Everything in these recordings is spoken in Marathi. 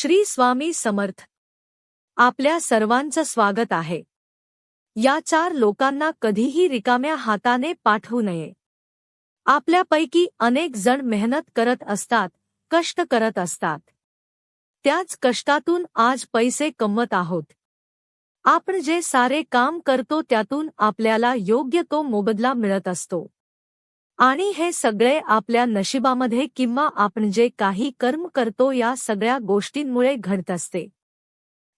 श्री स्वामी समर्थ. आपल्या सर्वांचं स्वागत आहे. या चार लोकांना कधीही रिकाम्या हाताने पाठवू नये. आपल्यापैकी अनेक जण मेहनत करत असतात कष्ट करत असतात. त्याच कष्टातून आज पैसे कमवत आहोत. आपण जे सारे काम करतो त्यातून आपल्याला योग्य तो मोबदला मिळत असतो. आणि हे सगळे आपल्या नशिबामध्ये किंवा आपण जे काही कर्म करतो या सगळ्या गोष्टींमुळे घडत असते.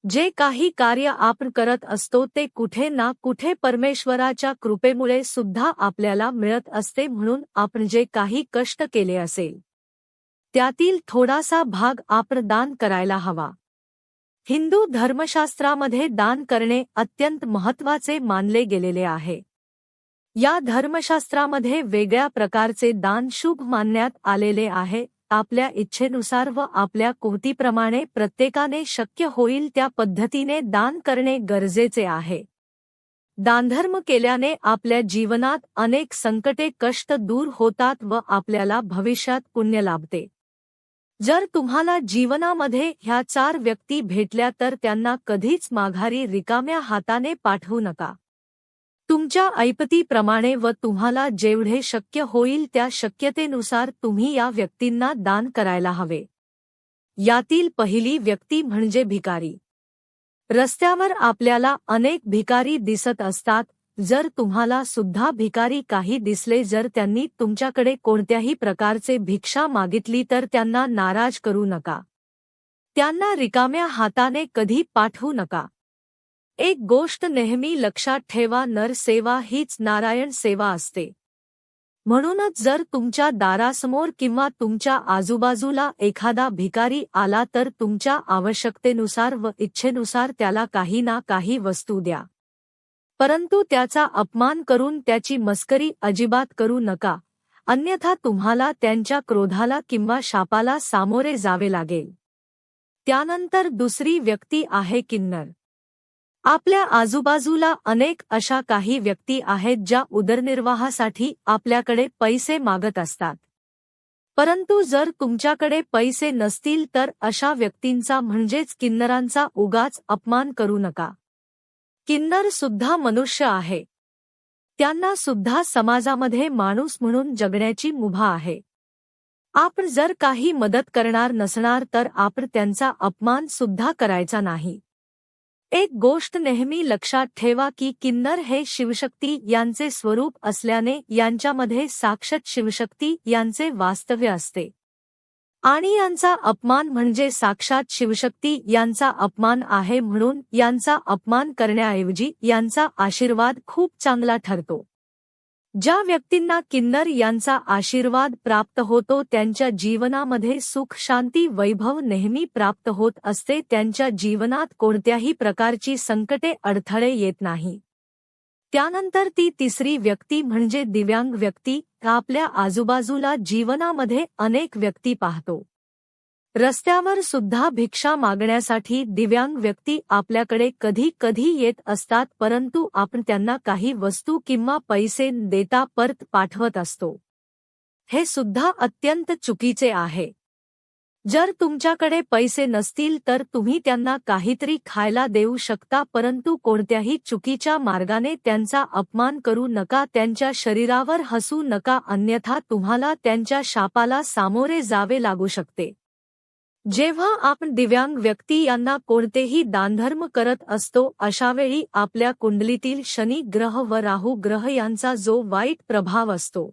जे काही कार्य आपण करत असतो ते कुठे ना कुठे परमेश्वराच्या कृपेमुळे सुद्धा आपल्याला मिळत असते म्हणून आपण जे काही कष्ट केले असेल त्यातील थोडासा भाग आपण दान करायला हवा. हिंदू धर्मशास्त्रामध्ये दान करणे अत्यंत महत्त्वाचे मानले गेलेले आहे. या धर्मशास्त्रामध्ये वेगळ्या प्रकारचे दान शुभ मानण्यात आलेले आहे. आपल्या इच्छेनुसार व आपल्या कोहतीप्रमाणे प्रत्येकाने शक्य होईल त्या पद्धतीने दान करणे गरजेचे आहे. दानधर्म केल्याने आपल्या जीवनात अनेक संकटे कष्ट दूर होतात व आपल्याला भविष्यात पुण्य लाभते. जर तुम्हाला जीवनामध्ये ह्या चार व्यक्ती भेटल्या तर त्यांना कधीच माघारी रिकाम्या हाताने पाठवू नका. तुमच्या ऐपतीप्रमाणे व तुम्हाला जेवढे शक्य होईल त्या शक्यतेनुसार तुम्ही या व्यक्तींना दान करायला हवे. यातील पहिली व्यक्ती म्हणजे भिकारी. रस्त्यावर आपल्याला अनेक भिकारी दिसत असतात जर तुम्हाला सुद्धा भिकारी काही दिसले जर त्यांनी तुमच्याकडे कोणत्याही प्रकारचे भिक्षा मागितली तर त्यांना नाराज करू नका. त्यांना रिकाम्या हाताने कधी पाठवू नका. एक गोष्ट नेहमी लक्षात ठेवा नर सेवा हीच नारायण सेवा असते. म्हणूनच जर तुमच्या दारासमोर किंवा तुमच्या आजूबाजूला एखादा भिकारी आला तर तुमच्या आवश्यकतेनुसार व इच्छेनुसार त्याला काही ना काही वस्तू द्या. परंतु त्याचा अपमान करून त्याची मस्करी अजिबात करू नका. अन्यथा तुम्हाला त्यांच्या क्रोधाला किंवा शापाला सामोरे जावे लागेल. त्यानंतर दुसरी व्यक्ती आहे किन्नर. आपल्या आजूबाजूला अनेक अशा काही व्यक्ती आहेत ज्या उदरनिर्वाहासाठी आपल्याकडे पैसे मागत असतात. परंतु जर तुमच्याकडे पैसे नसतील तर अशा व्यक्तींचा म्हणजेच किन्नरांचा उगाच अपमान करू नका. किन्नर सुद्धा मनुष्य आहे. त्यांना सुद्धा समाजामध्ये माणूस म्हणून जगण्याची मुभा आहे. आपण जर काही मदत करणार नसणार तर आपण त्यांचा अपमान सुद्धा करायचा नाही. एक गोष्ट नेहमी लक्षात ठेवा की किन्नर हे शिवशक्ती यांचे स्वरूप असल्याने यांच्यामध्ये साक्षात शिवशक्ती यांचे वास्तव्य असते. आणि यांचा अपमान म्हणजे साक्षात शिवशक्ती यांचा अपमान आहे म्हणून यांचा अपमान करण्याऐवजी यांचा आशीर्वाद खूप चांगला ठरतो. ज्या व्यक्तींना किन्नर यांचा आशीर्वाद प्राप्त होतो त्यांच्या जीवनामध्ये सुख शांती वैभव नेहमी प्राप्त होत असते. त्यांच्या जीवनात कोणत्याही प्रकारची संकटे अडथळे येत नाही. त्यानंतर ती तिसरी व्यक्ती म्हणजे दिव्यांग व्यक्ती. आपल्या आजूबाजूला जीवनामध्ये अनेक व्यक्ती पाहतो. रस्त्यावर सुद्धा भिक्षा मागण्यासाठी दिव्यांग व्यक्ती आपल्याकडे कधी कधी येत असतात परंतु आपण त्यांना काही वस्तू किंवा पैसे देता परत पाठवत असतो. हे सुद्धा अत्यंत चुकीचे आहे. जर तुमच्याकडे पैसे नसतील तर तुम्ही त्यांना काहीतरी खायला देऊ शकता परंतु कोणत्याही चुकीच्या मार्गाने त्यांचा अपमान करू नका त्यांच्या शरीरावर हसू नका अन्यथा तुम्हाला त्यांच्या शापाला सामोरे जावे लागू शकते. जेव्हा आपण दिव्यांग व्यक्ती यांना कोणतेही दानधर्म करत असतो अशावेळी आपल्या कुंडलीतील शनी ग्रह व राहू ग्रह यांचा जो वाईट प्रभाव असतो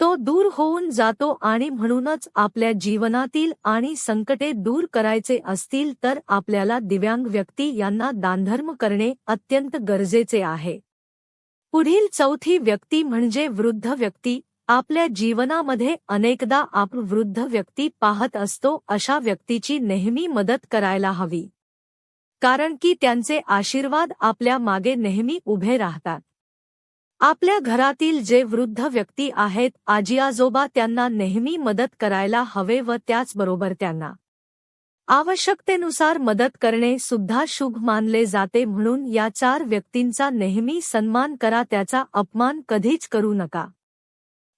तो दूर होऊन जातो आणि म्हणूनच आपल्या जीवनातील आणि संकटे दूर करायचे असतील तर आपल्याला दिव्यांग व्यक्ती यांना दानधर्म करणे अत्यंत गरजेचे आहे. पुढील चौथी व्यक्ती म्हणजे वृद्ध व्यक्ती. आपल्या जीवनामध्ये अनेकदा आपण वृद्ध व्यक्ती पाहत असतो अशा व्यक्तीची नेहमी मदत करायला हवी. कारण की त्यांचे आशीर्वाद आपल्या मागे नेहमी उभे राहतात. आपल्या घरातील जे वृद्ध व्यक्ती आहेत आजी आजोबा त्यांना नेहमी मदत करायला हवे व त्याचबरोबर त्यांना आवश्यकतेनुसार मदत करणे सुद्धा शुभ मानले जाते म्हणून या चार व्यक्तींचा नेहमी सन्मान करा त्याचा अपमान कधीच करू नका.